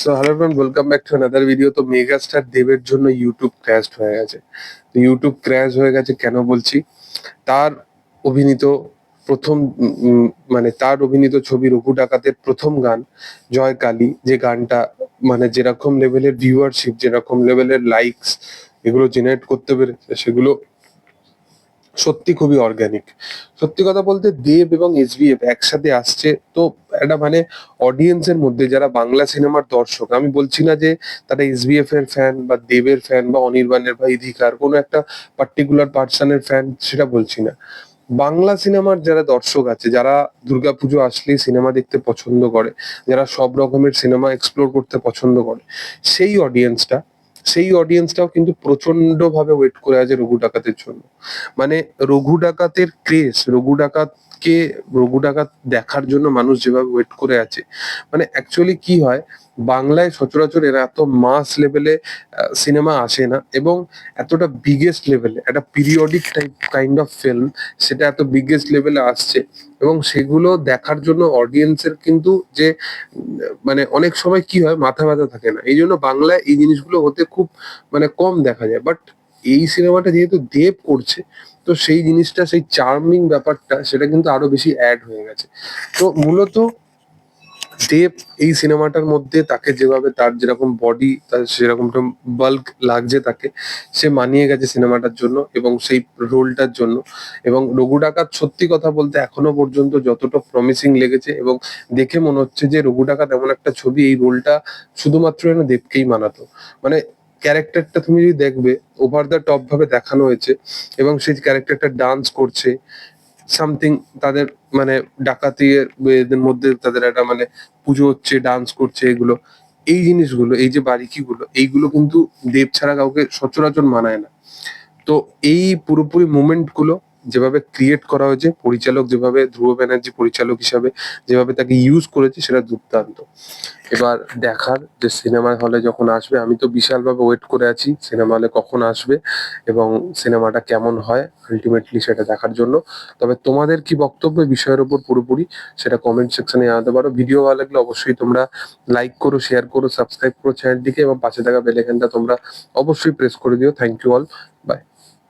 So hello friend welcome back to another video তো megastar দেবের জন্য ইউটিউব ক্র্যাশ হয়ে গেছে। তো ইউটিউব ক্র্যাশ হয়ে গেছে কেন বলছি? তার অভিনীত প্রথম মানে তার অভিনীত ছবি রঘু ডাকাতের প্রথম গান, জয় কালী, যে গানটা মানে যেরকম লেভেলের ভিউয়ারশিপ যেরকম লেভেলের লাইকস এগুলো জেনারেট করতে পেরেছে, সেগুলো সত্যি খুবই অর্গানিক সত্যি কথা বলতে দেব এবং এসবিএফ একসাথে আসছে, তো একটা মানে অডিয়েন্সের মধ্যে যারা বাংলা সিনেমার দর্শক, আমি বলছি না যে তারা এসবিএফ এর ফ্যান বা দেবের ফ্যান বা অনির্বাণের বা ইধিকার, কোনো একটা পার্টিকুলার পার্সনের ফ্যান সেটা বলছি না। বাংলা সিনেমার যারা দর্শক আছে, যারা দুর্গাপুজো আসলেই সিনেমা দেখতে পছন্দ করে, যারা সব রকমের সিনেমা এক্সপ্লোর করতে পছন্দ করে, সেই অডিয়েন্সটা সেই অডিয়েন্সটাও কিন্তু প্রচণ্ড ভাবে ওয়েট করে আছে রঘু ডাকাতের জন্য। মানে রঘু ডাকাতের ক্রেজ রঘু ডাকাতকে, রঘু ডাকাত দেখার জন্য মানুষ যেভাবে ওয়েট করে আছে মানে অ্যাকচুয়ালি কি হয় বাংলায় সচরাচর এরা এত মাস লেভেলে সিনেমা আসে না এবং এতটা বিগেস্ট লেভেলে একটা periodic type kind of film সেটা এত বিগেস্ট লেভেলে আসছে এবং সেগুলো দেখার জন্য অডিয়েন্সের কিন্তু যে মানে অনেক সময় কি হয় মাথা ব্যথা থাকে না। এই জন্য বাংলায় এই জিনিসগুলো হতে খুব মানে কম দেখা যায়। বাট এই সিনেমাটা যেহেতু দেব করছে, তো সেই জিনিসটা, সেই চার্মিং ব্যাপারটা, সেটা কিন্তু আরও বেশি অ্যাড হয়ে গেছে। তো মূলত দেব এই সিনেমাটার মধ্যে তাকে যেভাবে তার যেরকম বডি তার সেরকমটা বাল্ক লাগছে তাকে, সে মানিয়ে গেছে সিনেমাটার জন্য এবং সেই রোলটার জন্য। এবং রঘু ডাকাত সত্যি কথা বলতে এখনও পর্যন্ত যতটা প্রমিসিং লেগেছে এবং দেখে মনে হচ্ছে যে রঘু ডাকাত এমন একটা ছবি, এই রোলটা শুধুমাত্র যেন দেবকেই মানাতো। মানে ক্যারেক্টারটা তুমি যদি দেখবে ওভার দ্য টপ ভাবে দেখানো হয়েছে এবং সেই ক্যারেক্টারটা ডান্স করছে সামথিং তাদের মানে ডাকাতি এদের মধ্যে তাদের একটা মানে পুজো হচ্ছে ডান্স করছে এগুলো। এই জিনিসগুলো, এই যে বারিকি গুলো এইগুলো কিন্তু দেব ছাড়া কাউকে সচরাচর মানায় না। তো এই পুরোপুরি মুভমেন্টগুলো যেভাবে ক্রিয়েট করা হয়েছে, পরিচালক যেভাবে, ধ্রুব ব্যানার্জি পরিচালক হিসাবে যেভাবে তাকে ইউজ করেছে, সেটা দুর্দান্ত। এবার দেখার যে সিনেমা হলে যখন আসবে, আমি তো বিশালভাবে ওয়েট করে আছি সিনেমা হলে কখন আসবে এবং সিনেমাটা কেমন হয় আলটিমেটলি সেটা দেখার জন্য। তবে তোমাদের কি বক্তব্য বিষয়ের উপর পুরোপুরি, সেটা কমেন্ট সেকশনে জানাতে পারো। ভিডিও ভালো লাগলে অবশ্যই তোমরা লাইক করো শেয়ার করো সাবস্ক্রাইব করো চ্যানেলটিকে এবং পাশে থাকা বেল আইকনটা তোমরা অবশ্যই প্রেস করে দিও। Thank you all by